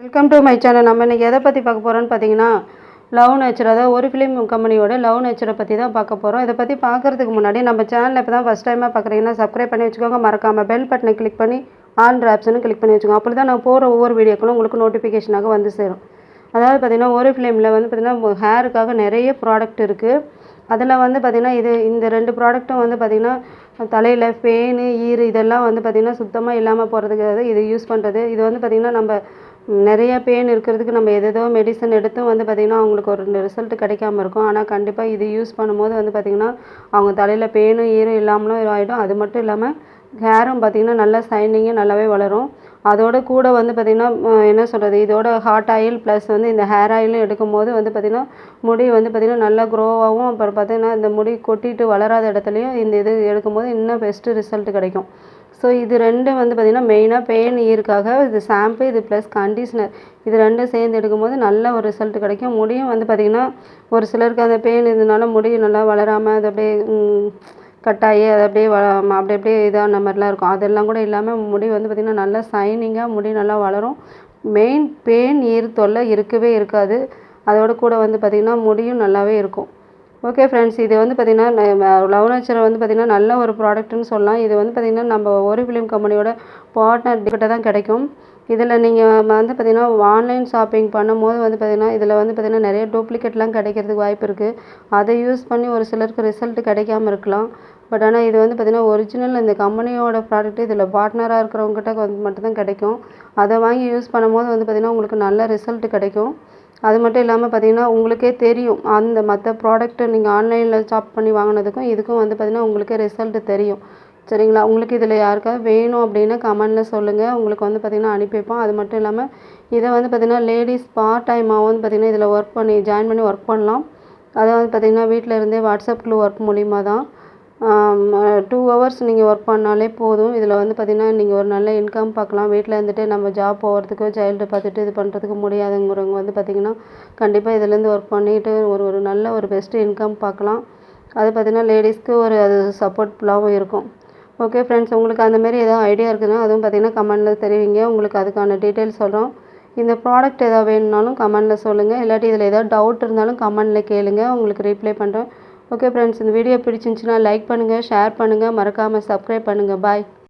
Welcome to my channel நம்ம இன்றைக்கி எதை பற்றி பார்க்க போகிறோன்னு பார்த்தீங்கன்னா லவ் நேச்சர் அதாவது ஒரு ஃபிலிம் கம்பெனியோட லவ் நேச்சரை பற்றி தான் பார்க்க போகிறோம் இதை பற்றி பார்க்குறதுக்கு முன்னாடி நம்ம சேனலில் இப்போ தான் ஃபஸ்ட் டைமாக பார்க்குறீங்கன்னா சப்ஸ்கிரைப் பண்ணி வச்சுக்கோங்க. மறக்காமல் பெல் பட்டனை கிளிக் பண்ணி ஆன் ஆப்ஷனும் கிளிக் பண்ணி வச்சுக்கோங்க. அப்படி தான் நான் போகிற ஒவ்வொரு வீடியோக்களும் உங்களுக்கு நோட்டிஃபிகேஷனாக வந்து சேரும். அதாவது பார்த்திங்கன்னா ஒரு ஃபிலிமில் வந்து பார்த்திங்கன்னா ஹேருக்காக நிறைய ப்ராடக்ட் இருக்குது அதில் வந்து பார்த்திங்கன்னா இது இந்த ரெண்டு ப்ராடக்ட்டும் வந்து பார்த்திங்கன்னா தலையில் பேனு ஈறு இதெல்லாம் வந்து பார்த்திங்கன்னா சுத்தமாக இல்லாமல் போகிறதுக்கு இது யூஸ் பண்ணுறது இது வந்து பார்த்திங்கன்னா நம்ம நிறைய பெயின் இருக்கிறதுக்கு நம்ம எதேதோ மெடிசன் எடுத்தும் வந்து பார்த்திங்கன்னா அவங்களுக்கு ஒரு ரிசல்ட் கிடைக்காம இருக்கும். ஆனால் கண்டிப்பாக இது யூஸ் பண்ணும்போது வந்து பார்த்திங்கன்னா அவங்க தலையில் பேனும் ஈரம் இல்லாமலும் ஆகிடும் அது மட்டும் இல்லாமல் ஹேரும் பார்த்திங்கன்னா நல்லா சைனிங்கும் நல்லாவே வளரும். அதோட கூட வந்து பார்த்திங்கன்னா என்ன சொல்கிறது இதோட ஹாட் ஆயில் ப்ளஸ் வந்து இந்த ஹேர் ஆயிலும் எடுக்கும்போது வந்து பார்த்திங்கன்னா முடி வந்து பார்த்திங்கன்னா நல்லா க்ரோவாகவும் அப்புறம் பார்த்திங்கன்னா இந்த முடி கொட்டிட்டு வளராத இடத்துலையும் இந்த இது எடுக்கும்போது இன்னும் பெஸ்ட்டு ரிசல்ட் கிடைக்கும். ஸோ இது ரெண்டும் வந்து பார்த்திங்கன்னா மெயினாக பெயின் ஈருக்காக இது ஷாம்பு இது ப்ளஸ் கண்டிஷ்னர் இது ரெண்டும் சேர்ந்து எடுக்கும்போது நல்ல ஒரு ரிசல்ட் கிடைக்கும். முடியும் வந்து பார்த்திங்கன்னா ஒரு சிலருக்கு அந்த பெயின் இதனால முடி நல்லா வளராமல் அது அப்படியே கட்டாயி அது அப்படியே வ அப்படி அப்படியே இதான மாதிரிலாம் இருக்கும். அதெல்லாம் கூட இல்லாமல் முடி வந்து பார்த்திங்கன்னா நல்லா ஷைனிங்காக முடி நல்லா வளரும். மெயின் பெயின் ஈர் தொல்லை இருக்கவே இருக்காது. அதோட கூட வந்து பார்த்திங்கன்னா முடியும் நல்லாவே இருக்கும். ஓகே ஃப்ரெண்ட்ஸ் இது வந்து பார்த்திங்கன்னா லவ் நேச்சர் வந்து பார்த்திங்கன்னா நல்ல ஒரு ப்ராடக்ட்டுன்னு சொல்லலாம். இது வந்து பார்த்திங்கன்னா நம்ம ஒரு ஃபிலிம் கம்பெனியோட பார்ட்னர் கிட்ட தான் கிடைக்கும். இதில் நீங்கள் வந்து பார்த்திங்கன்னா ஆன்லைன் ஷாப்பிங் பண்ணும்போது வந்து பார்த்திங்கன்னா இதில் வந்து பார்த்திங்கன்னா நிறைய டூப்ளிகேட்லாம் கிடைக்கிறதுக்கு வாய்ப்பு இருக்குது அதை யூஸ் பண்ணி ஒரு சிலருக்கு ரிசல்ட் கிடைக்காம இருக்கலாம். பட் ஆனால் இது வந்து பார்த்திங்கன்னா ஒரிஜினல் இந்த கம்பெனியோட ப்ராடக்ட்டு இதில் பார்ட்னராக இருக்கிறவங்ககிட்ட வந்து மட்டும்தான் கிடைக்கும். அதை வாங்கி யூஸ் பண்ணும்போது வந்து பார்த்திங்கன்னா உங்களுக்கு நல்ல ரிசல்ட் கிடைக்கும். அது மட்டும் இல்லாமல் பார்த்தீங்கன்னா உங்களுக்கே தெரியும். அந்த மற்ற ப்ராடக்ட்டு நீங்கள் ஆன்லைனில் ஷாப் பண்ணி வாங்கினதுக்கும் இதுக்கும் வந்து பார்த்திங்கன்னா உங்களுக்கே ரிசல்ட்டு தெரியும். சரிங்களா? உங்களுக்கு இதில் யாருக்காவது வேணும் அப்படின்னா கமெண்டில் சொல்லுங்கள் உங்களுக்கு வந்து பார்த்திங்கன்னா அனுப்பி வைப்போம். அது மட்டும் இல்லாமல் இதை வந்து பார்த்திங்கன்னா லேடிஸ் பார்ட் டைமாகவும் வந்து பார்த்திங்கன்னா இதில் ஒர்க் பண்ணி ஜாயின் பண்ணி ஒர்க் பண்ணலாம். அதாவது பார்த்திங்கன்னா வீட்டில் இருந்தே வாட்ஸ்அப் குழு ஒர்க் மூலிமா தான் டூ ஹவர்ஸ் நீங்கள் ஒர்க் பண்ணாலே போதும். இதில் வந்து பார்த்திங்கன்னா நீங்கள் ஒரு நல்ல இன்கம் பார்க்கலாம். வீட்டில் இருந்துட்டு நம்ம ஜாப் போகிறதுக்கு சைல்டு பார்த்துட்டு இது பண்ணுறதுக்கு முடியாதுங்கிறவங்க வந்து பார்த்திங்கன்னா கண்டிப்பாக இதுலேருந்து ஒர்க் பண்ணிட்டு ஒரு ஒரு நல்ல ஒரு பெஸ்ட்டு இன்கம் பார்க்கலாம். அது பார்த்திங்கன்னா லேடிஸ்க்கு ஒரு அது சப்போர்ட்ஃபுல்லாகவும் இருக்கும். ஓகே ஃப்ரெண்ட்ஸ் உங்களுக்கு அந்தமாரி எதாவது ஐடியா இருக்குதுன்னா அதுவும் பார்த்திங்கன்னா கமெண்ட்டில் தெரிவிங்க. உங்களுக்கு அதுக்கான டீட்டெயில்ஸ் சொல்கிறோம் இந்த ப்ராடக்ட் எதாவது வேணும்னாலும் கமெண்டில் சொல்லுங்கள் இல்லாட்டி இதில் எதாவது டவுட் இருந்தாலும் கமெண்ட்டில் கேளுங்கள் உங்களுக்கு ரீப்ளை பண்ணுறேன் ஓகே ஃப்ரெண்ட்ஸ் இந்த வீடியோ பிடிச்சிருந்துச்சின்னா லைக் பண்ணுங்கள் ஷேர் பண்ணுங்கள் மறக்காமல் சப்ஸ்கிரைப் பண்ணுங்கள் பாய்